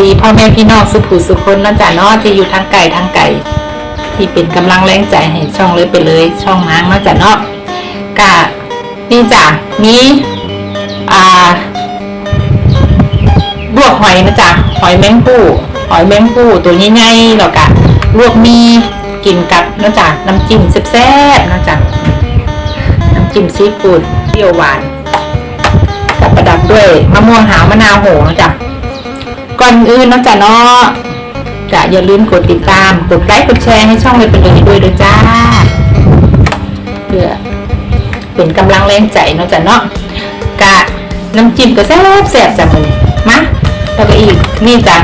ดีพ่อแม่พี่น้องสุขุสุคนนะจ๊ะเนาะที่อยู่ทางไก่ทางไก่ ที่เป็นกำลังแรงใจให้ช่องเลยไปเลย ช่องนางนะจ๊ะเนาะกะนี่จ้ะมีอ่าลวกหอยนะจ๊ะหอยแมงผู้หอยแมงผู้ตัวใหญ่ๆแล้วกะลวกมีกินกับนะจ๊ะน้ำจิ้มแซ่บๆนะจ๊ะน้ำจิ้มซีฟู้ดเปรี้ยวหวานกับประดับด้วยมะม่วงหาวมะนาวโหนะจ๊ะ ก่อนอื่นนอกจากเนาะจะอย่าลืมกดติดตาม กดไลค์ กดแชร์ให้ช่องเลยเป็นเลยด้วยด้วยจ้าเพื่อเป็นกำลังแรงใจเนาะจ้ะเนาะกะน้ำจิ้มก็แซ่บแซ่บจ้ะมือนี้มาแล้วก็อีกนี่จ้ะ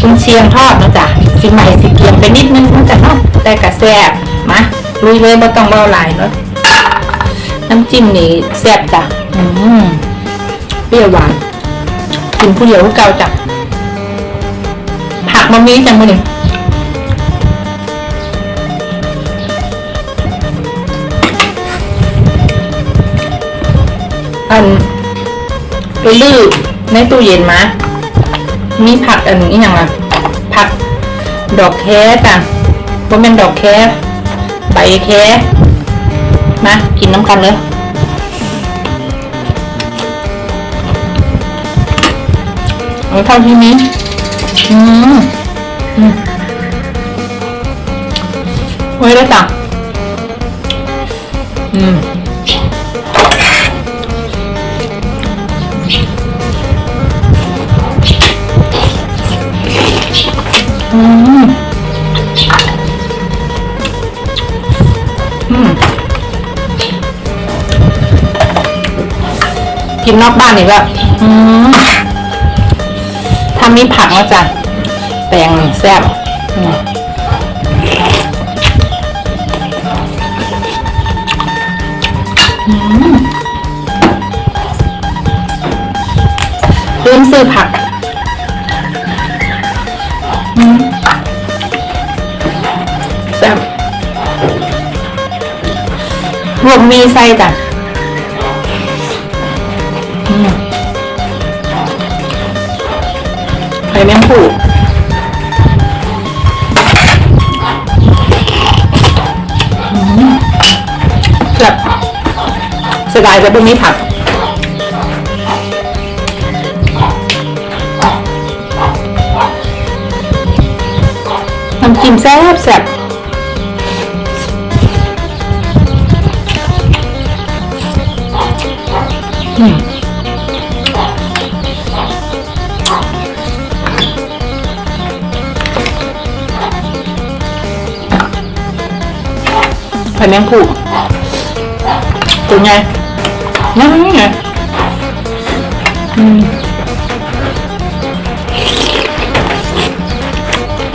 คุณเชียงทอดเนาะจ้ะสิใหม่สิเกียมไปนิดนึงเนาะจ้ะเนาะแต่กะแซ่บมาลุยเลยไม่ต้องเบาหลายเนาะน้ำจิ้มนี่แซ่บจ้ะอืมเปรี้ยวหวาน กินผู้เดียวผู้เก่าจ้ะผักมันมีจังมือนึ่อันไปลื้อในตู้เย็นมา มีผักอันนี้อย่างไรผักดอกแคจ้ะว่าเป็นดอกแคใบแคมากินน้ำกันเลย เอาเท่าที่นี้อืมอืมไว้แล้จ้ะอืมอืมอืมกินนอกบ้านอีกแล้วอืม มีผักแล้วจ้ะแตงแซ่บอืมอืมลืมซื้อผักแซ่บรวมมีไส้จ้ะายแต่พวกนี้ผักน้ำจิ้มแซ่บแซ่บอืมไข่แมงผู้ตัวไง นั่นไงอืม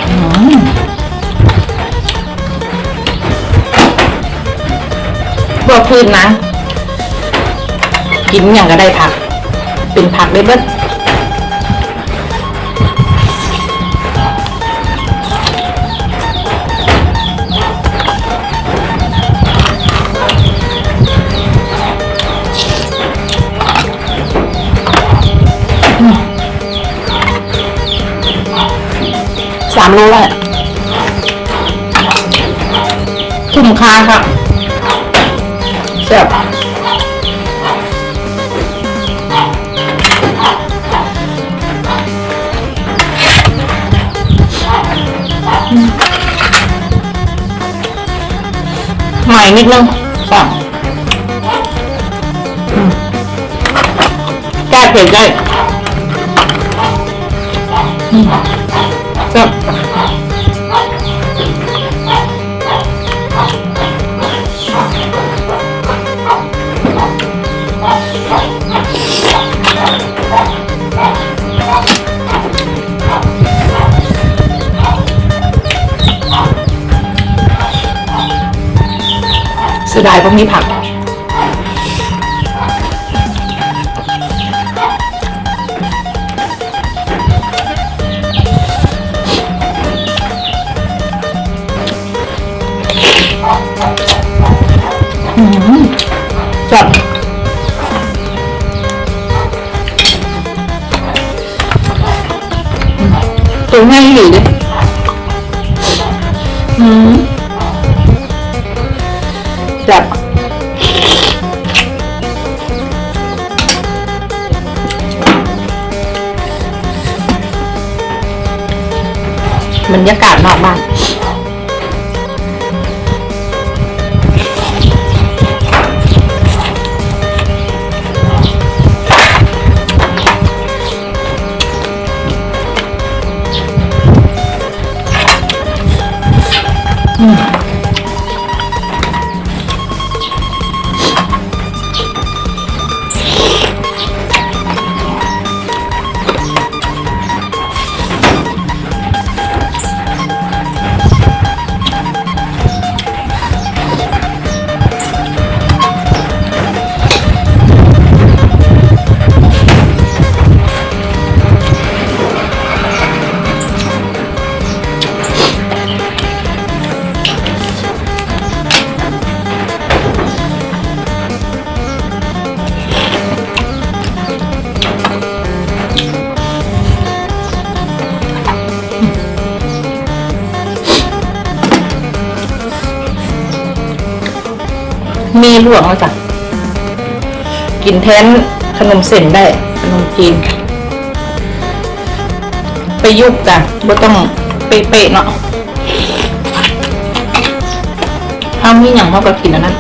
อืมพวกพืชนะ กินอย่างก็ได้ผัก เป็นผักได้เบิ สามโลแหละคุ้มค่าค่ะแซ่บใหม่นิดนึงสองแก้เผ็ดได้ เสียดายพวกนี้ผัก รยากาศมากมาก มีลวกแล้วจ้ะกินแทนขนมเส้นได้ขนมจีนไปยุบจ้ะบ่ต้องเป๊ะๆเนาะถ้ามีอย่างเขาก็กินอันนั้น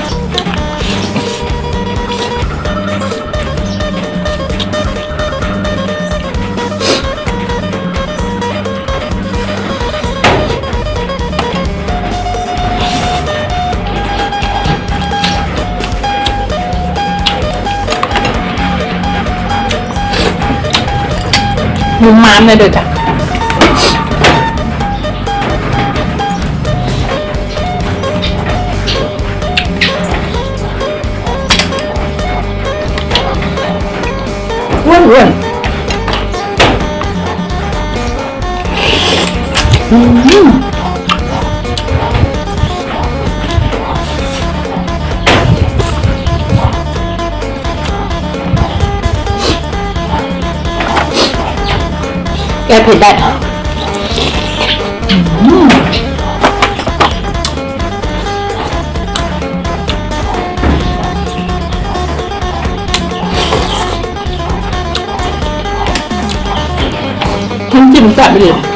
มุมม้ามเลยเด้อจ้ะอ้วนอ้วน กเผ็ดได้อืมน้ำจิ้มแซ่บไปเลย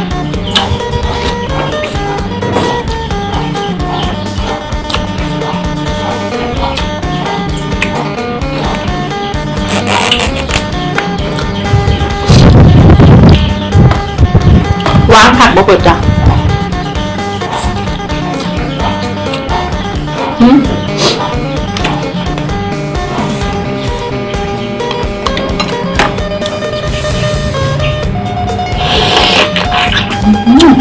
เปิดจ้ะหืมอืม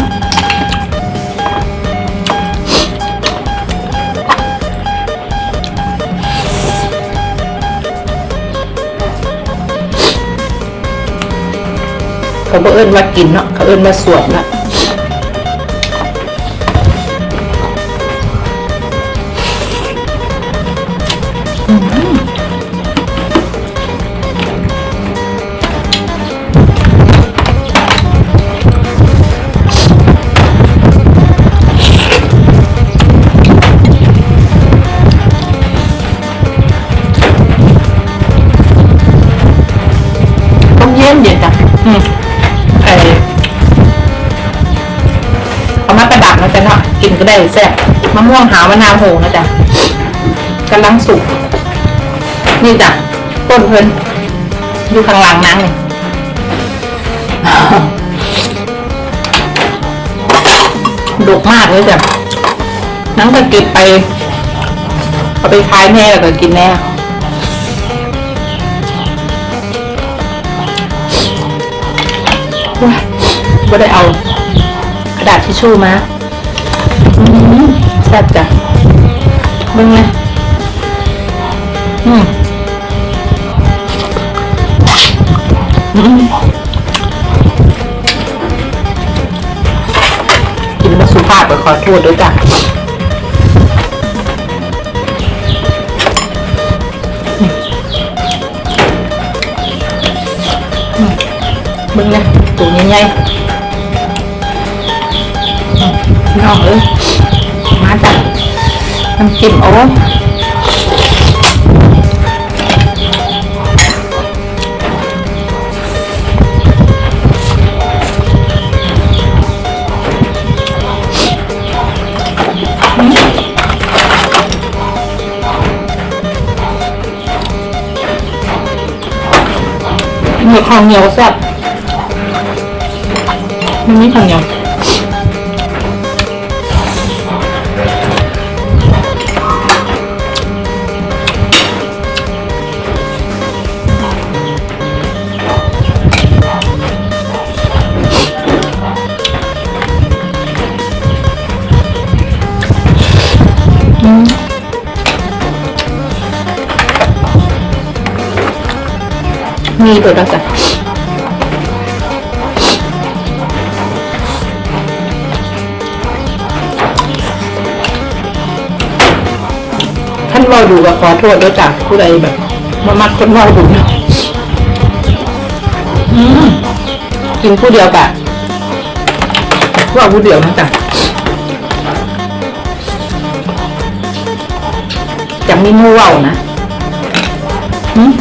เขาบ่เอิ้นว่ากินเนาะเขาเอิ้นว่าสวดละ ได้แซ่บมะม่วงหาวมะนาวโหนะจ๊ะกำลังสุก นี่จ้ะต้นเพลินอยู่ข้างหลังนั่งนี่ดกมากเลยจ้ะนั่งก็เก็บไปเอาไปขายแน่แล้วก็กินแน่ว้าได้เอากระดาษทิชชู่มา ซ่บจ้ะมึงไงอืมอืมกินมาสุภาพก็ขอโทษด้วยจ้ะอืมมึงไงตัวใหญ่ๆพี่น้องเอ้ย จ้ะน้ำจิ้มโอ้มีข้าวเหนียวแซ่บมันมีข้าวเหนียว มีตัวละจ้ะท่านเว่าดูก็ขอโทษด้วยจ้ะผู้ใดแบบ มามักคนเว่าดูเนาะกินผู้เดียวกะเว่าผู้เดียวนะจ้ะจะไม่มู่เว่านะอืม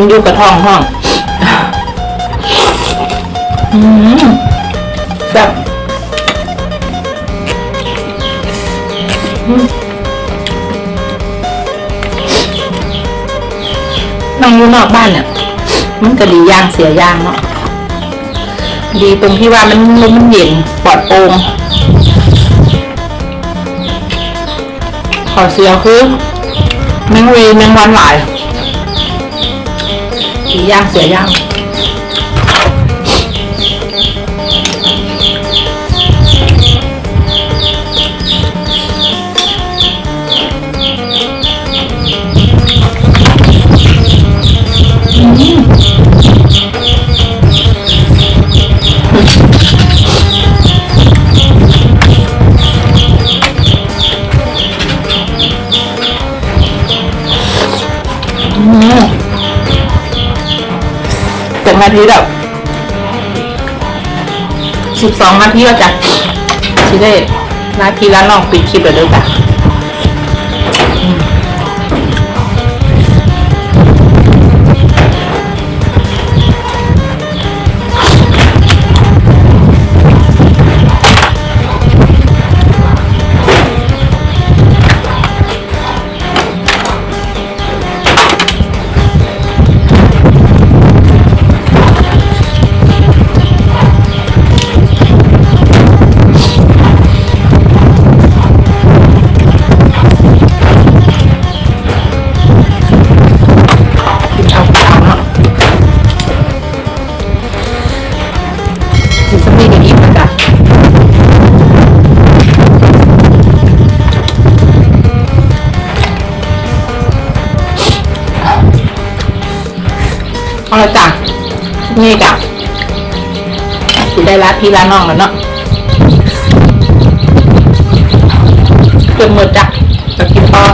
กินอยู่กระท้องห้องแบบนั่งอยู่นอกบ้านเนี่ยมันก็ดีย่างเสียย่างเนาะดีตรงที่ว่ามันลมมันเย็นปลอดโปร่งขอเสียคือแมงวีแมงวันหลาย ดีอย่า 12นาทีแล้ว12นาทีแล้จะที่ได้นาทีแล้วน้องปิดคลิปแล้วเด้อจ้ะ เอาละจ้ะนี่จ้ะสิได้ละพี่ละน้องแล้วเนาะเกือบหมดจ้ะจะกินต่อ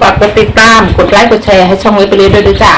ฝากกดติดตาม กดไลค์ กดแชร์ให้ช่องไว้ไปเรื่อยๆด้วยจ้ะ